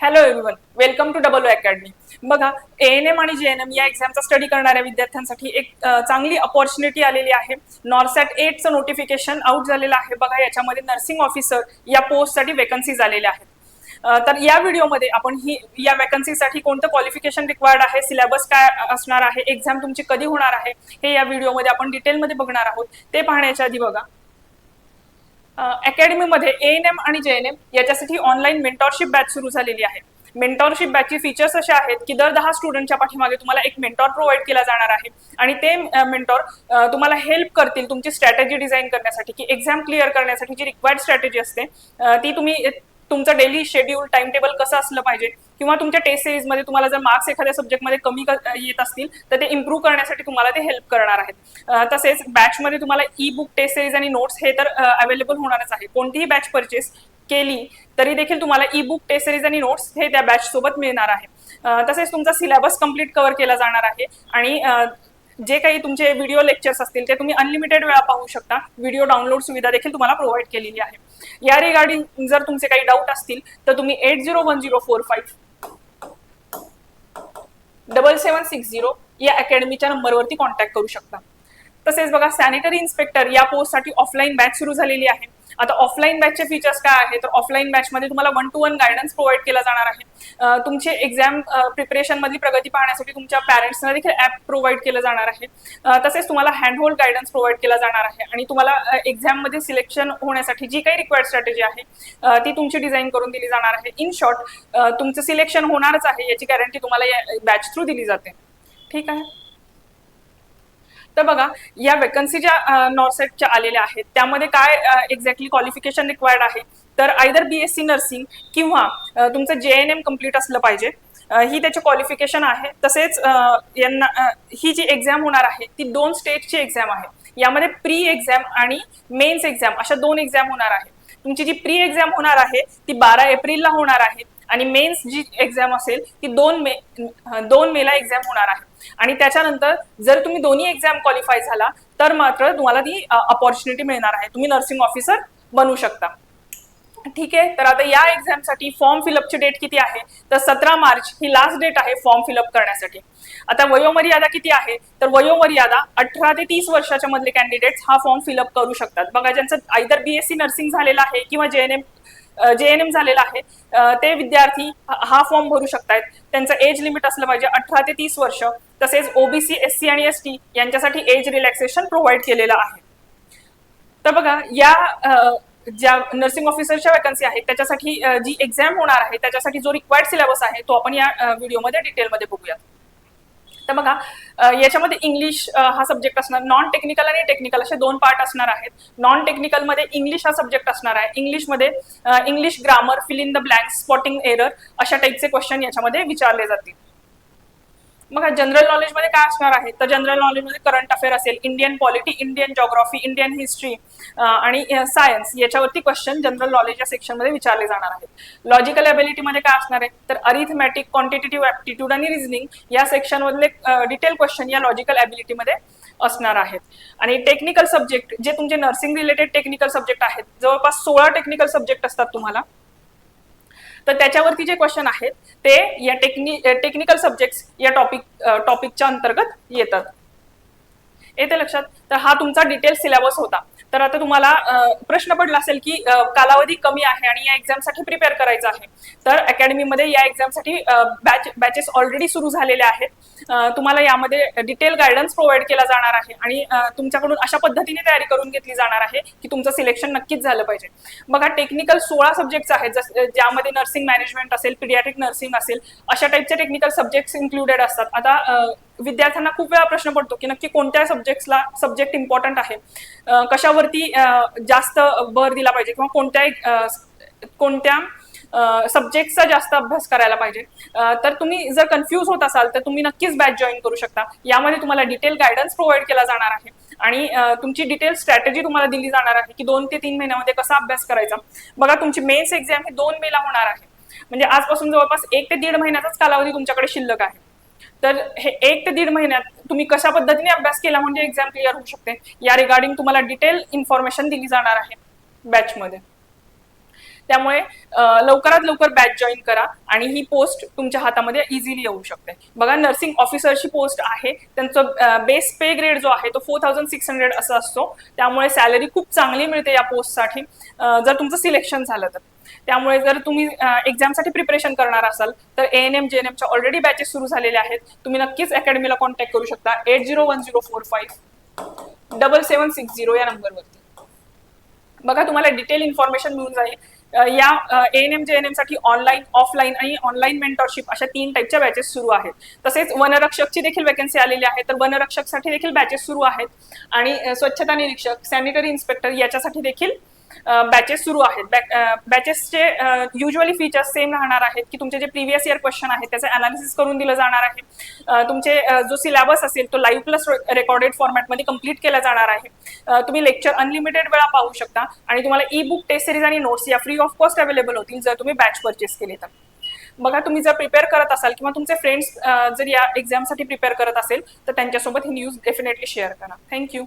Hello everyone welcome to double academy बघा N M आणि J N M या एक्झामचा study करणाऱ्या विद्यार्थ्यांसाठी एक चांगली अपॉर्च्युनिटी आलेली आहे. नॉर्सॅट एटचं नोटिफिकेशन आउट झालेलं आहे. बघा याच्यामध्ये नर्सिंग ऑफिसर या पोस्टसाठी वेकन्सीज आलेल्या आहेत. तर या व्हिडिओमध्ये आपण ही या वॅकन्सीसाठी कोणतं क्वालिफिकेशन रिक्वायर्ड आहे? सिलेबस काय असणार आहे? एक्झाम तुमची कधी होणार आहे? हे या व्हिडिओमध्ये आपण डिटेलमध्ये बघणार आहोत. ते पाहण्याच्या आधी बघा अकॅडमीमध्ये ए एन एम आणि जे एन एम याच्यासाठी ऑनलाईन मेंटॉरशिप बॅच सुरू झालेली आहे. मेंटॉरशिप बॅचचे फीचर्स असे आहेत की दर दहा स्टुडंटच्या पाठीमागे तुम्हाला एक मेंटॉर प्रोव्हाइड केला जाणार आहे आणि ते मेंटॉर तुम्हाला हेल्प करतील तुमची स्ट्रॅटेजी डिझाईन करण्यासाठी की एक्झाम क्लिअर करण्यासाठी जी रिक्वायर्ड स्ट्रॅटेजी असते ती तुम्ही तुमचं डेली शेड्यूल टाइम टेबल कसं असलं पाहिजे? किंवा तुमच्या टेस्ट सिरीजमध्ये तुम्हाला जर मार्क्स एखाद्या सब्जेक्टमध्ये कमी येत असतील तर ते इम्प्रूव्ह करण्यासाठी तुम्हाला ते हेल्प करणार आहेत. तसेच बॅचमध्ये तुम्हाला ई बुक टेस्ट सिरीज आणि नोट्स हे तर अवेलेबल होणारच आहे. कोणतीही बॅच परचेस केली तरी देखील तुम्हाला ई बुक टेस्ट सिरीज आणि नोट्स हे त्या बॅच सोबत मिळणार आहे. तसेच तुमचा सिलेबस कंप्लीट कव्हर केला जाणार आहे. आणि जे काही तुमचे व्हिडिओ लेक्चर्स असतील ते तुम्ही अनलिमिटेड वेळा पाहू शकता. व्हिडिओ डाउनलोड सुविधा देखील तुम्हाला प्रोव्हाइड केलेली आहे. या रिगार्डिंग जर तुमचे काही डाऊट असतील तर तुम्ही eight zero one zero four five double seven six zero या अकॅडमीच्या नंबरवरती कॉन्टॅक्ट करू शकता. तसेच बघा सॅनिटरी इन्स्पेक्टर या पोस्टसाठी ऑफलाईन बॅच सुरू झालेली आहे. आता ऑफलाईन बॅचचे फीचर्स काय आहे तर ऑफलाईन बॅचमध्ये तुम्हाला one to one guidance provide केला जाणार आहे. तुमचे एक्झाम प्रिपरेशन मधली प्रगती पाहण्यासाठी तुमच्या पॅरेंट्सना देखील ऍप प्रोव्हाइड केलं जाणार आहे. तसेच तुम्हाला हँडहोल्ड गायडन्स प्रोव्हाइड केला जाणार आहे. आणि तुम्हाला एक्झाममध्ये सिलेक्शन होण्यासाठी जी काही रिक्वायर्ड स्ट्रॅटेजी आहे ती तुमची डिझाईन करून दिली जाणार आहे. इन शॉर्ट तुमचं सिलेक्शन होणारच आहे याची गॅरंटी तुम्हाला या बॅच थ्रू दिली जाते. ठीक आहे? तर बघा या वेकन्सी ज्या नॉर्सेटच्या आलेल्या आहेत त्यामध्ये काय एक्झॅक्टली क्वालिफिकेशन रिक्वायर्ड आहे? तर either B S C nursing किंवा तुमचं जे एन एम कंप्लीट असलं पाहिजे. ही त्याचे क्वालिफिकेशन आहे. तसेच यांना ही जी एक्झाम होणार आहे ती दोन स्टेटची एक्झाम आहे. यामध्ये प्री एक्झाम आणि मेन्स एक्झाम अशा दोन एक्झाम होणार आहे. तुमची जी प्री एक्झाम होणार आहे ती बारा एप्रिलला होणार आहे. आणि मेन्स जी एक्झाम असेल ती दोन मे दोन मेला एक्झाम होणार आहे. आणि त्याच्यानंतर जर तुम्ही दोन्ही एक्झाम क्वालिफाय झाला तर मात्र तुम्हाला ती अपॉर्च्युनिटी मिळणार आहे. तुम्ही नर्सिंग ऑफिसर बनू शकता. ठीक आहे? तर आता या एक्झामसाठी फॉर्म फिलअपची डेट किती आहे? तर सतरा मार्च ही लास्ट डेट आहे फॉर्म फिलअप करण्यासाठी. आता वयोमर्यादा किती आहे? तर वयोमर्यादा अठरा ते तीस वर्षाच्या मधले कॅन्डिडेट्स हा फॉर्म फिलअप करू शकतात. बघा ज्यांचं आयदर बीएससी नर्सिंग झालेलं आहे किंवा J N M J N M आहे ते विद्यार्थी हा- फॉर्म भरू शकतात त्यांचं एज लिमिट असलं पाहिजे अठरा ते तीस वर्ष. तसेच ओबीसी एस सी आणि एस टी यांच्यासाठी एज रिलॅक्सेशन प्रोव्हाइड केलेलं आहे. तर बघा या ज्या नर्सिंग ऑफिसरच्या वॅकन्सी आहेत त्याच्यासाठी जी एक्झाम होणार आहे त्याच्यासाठी जो रिक्वायर्ड सिलेबस आहे तो आपण या व्हिडिओमध्ये डिटेलमध्ये बघूयात. तर बघा याच्यामध्ये इंग्लिश हा सब्जेक्ट असणार. नॉन टेक्निकल आणि टेक्निकल असे दोन पार्ट असणार आहेत. नॉन टेक्निकलमध्ये इंग्लिश हा सब्जेक्ट असणार आहे. इंग्लिशमध्ये English grammar fill in the blank spotting error अशा टाईपचे क्वेश्चन याच्यामध्ये विचारले जातील. मग जनरल नॉलेजमध्ये काय असणार आहे? तर जनरल नॉलेजमध्ये करंट अफेअर असेल Indian polity Indian geography Indian history आणि सायन्स याच्यावरती क्वेश्चन जनरल नॉलेज या सेक्शनमध्ये विचारले जाणार आहेत. लॉजिकल ॲबिलिटीमध्ये काय असणार आहे? तर अरिथमॅटिक क्वांटिटेटिव्ह ॲप्टिट्यूड आणि रिझनिंग या सेक्शनमधले डिटेल क्वेश्चन या लॉजिकल ॲबिलिटीमध्ये असणार आहेत. आणि टेक्निकल सब्जेक्ट जे तुमचे नर्सिंग रिलेटेड टेक्निकल सब्जेक्ट आहेत जवळपास सोळा टेक्निकल सब्जेक्ट असतात तुम्हाला. तर त्याच्यावरती जे क्वेश्चन आहेत ते या टेक्नि टेक्निकल सब्जेक्ट्स या टॉपिक टॉपिकच्या अंतर्गत येतात. येते लक्षात? तर हा तुमचा डिटेल सिलेबस होता. तर आता तुम्हाला प्रश्न पडला असेल की कालावधी कमी आहे आणि या एक्झामसाठी प्रिपेअर करायचं आहे. तर अकॅडमीमध्ये या एक्झामसाठी बॅच बॅचेस ऑलरेडी सुरू झालेले आहेत. तुम्हाला यामध्ये डिटेल गायडन्स प्रोव्हाइड केला जाणार आहे आणि तुमच्याकडून अशा पद्धतीने तयारी करून घेतली जाणार आहे की तुमचं सिलेक्शन नक्कीच झालं पाहिजे. बघा टेक्निकल सोळा सब्जेक्ट्स आहेत. जस ज्यामध्ये नर्सिंग मॅनेजमेंट असेल पिडियाट्रिक नर्सिंग असेल अशा टाईपचे टेक्निकल सब्जेक्ट्स इन्क्लुडेड असतात. आता विद्यार्थ्यांना खूप वेळा प्रश्न पडतो की नक्की कोणत्या सब्जेक्टला सब्जेक्ट इम्पॉर्टंट आहे? कशावरती जास्त भर दिला पाहिजे किंवा कोणत्या कोणत्या सब्जेक्टचा जास्त अभ्यास करायला पाहिजे? तर तुम्ही जर कन्फ्यूज होत असाल तर तुम्ही नक्कीच बॅच जॉईन करू शकता. यामध्ये तुम्हाला डिटेल गायडन्स प्रोव्हाइड केला जाणार आहे. आणि तुमची डिटेल स्ट्रॅटेजी तुम्हाला दिली जाणार आहे की दोन ते तीन महिन्यामध्ये कसा अभ्यास करायचा. बघा तुमची मेन्स एक्झाम हे दोन मेला होणार आहे. म्हणजे आजपासून जवळपास एक ते दीड महिन्याचाच कालावधी तुमच्याकडे शिल्लक आहे. तर हे एक ते दीड महिन्यात तुम्ही कशा पद्धतीने अभ्यास केला म्हणजे एक्झाम क्लिअर होऊ शकते? या रिगार्डिंग तुम्हाला डिटेल इन्फॉर्मेशन दिली जाणार आहे बॅचमध्ये त्यामुळे लवकरात लवकर बॅच जॉईन करा आणि ही पोस्ट तुमच्या हातामध्ये इझिली येऊ शकते. बघा नर्सिंग ऑफिसरची पोस्ट आहे. त्यांचं बेस पे ग्रेड जो आहे तो फोर थाउजंड सिक्स हंड्रेड असा असतो. त्यामुळे सॅलरी खूप चांगली मिळते या पोस्टसाठी जर तुमचं सिलेक्शन झालं तर. त्यामुळे जर तुम्ही एक्झामसाठी प्रिपरेशन करणार असाल तर A N M J N एमच्या ऑलरेडी बॅचेस सुरू झालेल्या आहेत. तुम्ही नक्कीच अकॅडमीला कॉन्टॅक्ट करू शकता. Eight zero one zero four five double seven six zero या नंबरवरती बघा तुम्हाला डिटेल इन्फॉर्मेशन मिळून जाईल. या A N M J N एमसाठी online offline आणि ऑनलाईन मेंटॉरशिप अशा तीन टाईपच्या बॅचेस सुरू आहेत. तसेच वनरक्षकची देखील वेकन्सी आलेली आहे. तर वनरक्षकसाठी देखील बॅचेस सुरू आहेत. आणि स्वच्छता निरीक्षक सॅनिटरी इन्स्पेक्टर याच्यासाठी देखील बॅचेस सुरू आहेत. बॅचेसचे युजली फीचर्स सेम राहणार आहेत की तुमचे जे प्रिव्हियस इयर क्वेश्चन आहेत त्याचे अनालिसिस करून दिलं जाणार आहे. तुमचे जो सिलेबस असेल तो लाईव्ह प्लस रेकॉर्डेड फॉर्मॅटमध्ये कंप्लीट केला जाणार आहे. तुम्ही लेक्चर अनलिमिटेड वेळा पाहू शकता आणि तुम्हाला ई बुक टेस्ट सिरीज आणि नोट्स या फ्री ऑफ कॉस्ट अवेलेबल होतील जर तुम्ही बॅच परचेस केले तर. बघा तुम्ही जर प्रिपेअर करत असाल किंवा तुमचे फ्रेंड्स जर या एक्झामसाठी प्रिपेअर करत असेल तर त्यांच्यासोबत ही न्यूज डेफिनेटली शेअर करा. Thank you